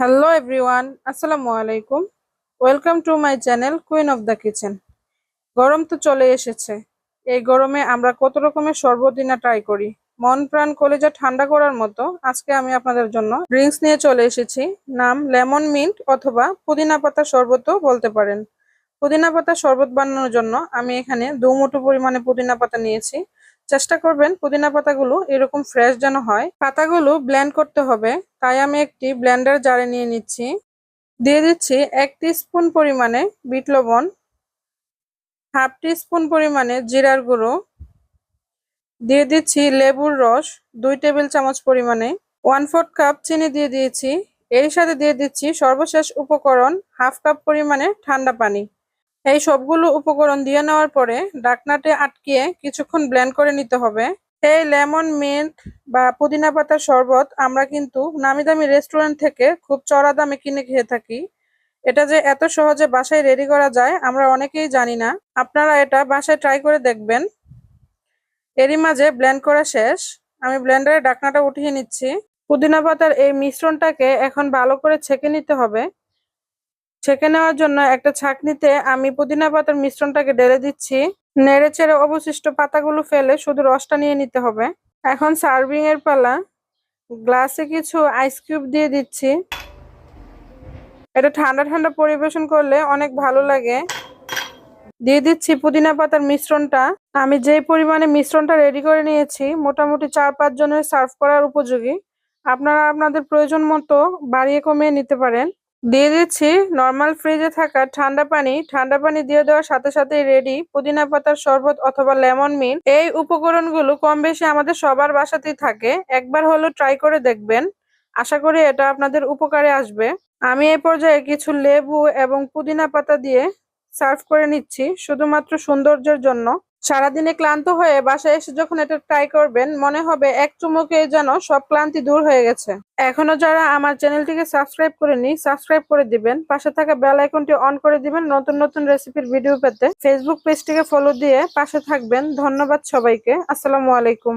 Hello everyone আসসালামু আলাইকুম welcome to my channel queen of the kitchen গরম তো চলে এসেছে। এই গরমে আমরা কত রকমের সর্বদিনা ট্রাই করি। মন প্রাণ কলেজা ঠান্ডা করার মতো আজকে আমি আপনাদের জন্য ড্রিঙ্কস নিয়ে চলে এসেছি। নাম লেমন মিন্ট অথবা পুদিনা পাতা শরবতও বলতে পারেন। পুদিনা পাতা শরবত বানানোর জন্য আমি এখানে দু মুঠো পরিমাণে পুদিনা পাতা নিয়েছি। চেষ্টা করবেন পুদিনা পাতাগুলো এরকম ফ্রেশ যেন হয়। পাতাগুলো ব্লেন্ড করতে হবে। তাই আমি একটি ব্লেন্ডার জারে নিয়ে নিচ্ছি। দিয়ে দিচ্ছি এক স্পুন পরিমাণে বিট লবণ হাফ স্পুন পরিমাণে জিরার গুঁড়ো, দিয়ে দিচ্ছি লেবুর রস, দুই টেবিল চামচ পরিমাণে ওয়ান ফোর্থ কাপ চিনি দিয়ে দিয়েছি। এর সাথে দিয়ে দিচ্ছি সর্বশেষ উপকরণ হাফ কাপ পরিমাণে ঠান্ডা পানি। এই সবগুলো উপকরণ দিয়ে নেওয়ার পরে ডাকনাটে আটকিয়ে কিছুক্ষণ ব্লেন্ড করে নিতে হবে। এই লেমন মিন্ট বা পুদিনা পাতার শরবত আমরা কিন্তু নামি দামি রেস্টুরেন্ট থেকে খুব চড়া দামে কিনে খেয়ে থাকি। এটা যে এত সহজে বাসায় রেডি করা যায়, আমরা অনেকেই জানি না। আপনারা এটা বাসায় ট্রাই করে দেখবেন। এরই মাঝে ব্লেন্ড করা শেষ। আমি ব্লেন্ডারে ডাকনাটা উঠিয়ে নিচ্ছি। পুদিনা পাতার এই মিশ্রণটাকে এখন ভালো করে ছেঁকে নিতে হবে। ছেঁকে নেওয়ার জন্য একটা ছাঁকনিতে আমি পুদিনা পাতার মিশ্রণটাকে ঢেলে দিচ্ছি। নেড়ে চেড়ে অবশিষ্ট পাতাগুলো ফেলে শুধু রসটা নিয়ে নিতে হবে। এখন সার্ভিং এর পালা গ্লাসে কিছু আইস কিউব দিয়ে দিচ্ছি। এটা ঠান্ডা ঠান্ডা পরিবেশন করলে অনেক ভালো লাগে। দিয়ে দিচ্ছি পুদিনা পাতার মিশ্রণটা। আমি যেই পরিমাণে মিশ্রণটা রেডি করে নিয়েছি, মোটামুটি চার পাঁচ জনের সার্ভ করার উপযোগী। আপনারা আপনাদের প্রয়োজন মতো বাড়িয়ে কমিয়ে নিতে পারেন। দিয়ে দিচ্ছি নর্মাল ফ্রিজে থাকা ঠান্ডা পানি। ঠান্ডা পানি দিয়ে দেওয়ার সাথে সাথে রেডি পুদিনা পাতার শরবত অথবা লেমন মিল এই উপকরণগুলো কম বেশি আমাদের সবার বাসাতেই থাকে। একবার হলো ট্রাই করে দেখবেন। আশা করি এটা আপনাদের উপকারে আসবে। আমি এই পর্যায়ে কিছু লেবু এবং পুদিনা পাতা দিয়ে সার্ভ করে নিচ্ছি। শুধুমাত্র সৌন্দর্যের জন্য। সারাদিনে ক্লান্ত হয়ে বাসায় এসে যখন এটা ট্রাই করবেন, মনে হবে এক চুমুকে যেন সব ক্লান্তি দূর হয়ে গেছে। এখনও যারা আমার চ্যানেলটিকে সাবস্ক্রাইব করেনি সাবস্ক্রাইব করে দিবেন। পাশে থাকা বেল আইকনটি অন করে দিবেন নতুন নতুন রেসিপির ভিডিও পেতে। ফেসবুক পেজটিকে ফলো দিয়ে পাশে থাকবেন। ধন্যবাদ সবাইকে। আসসালামু আলাইকুম।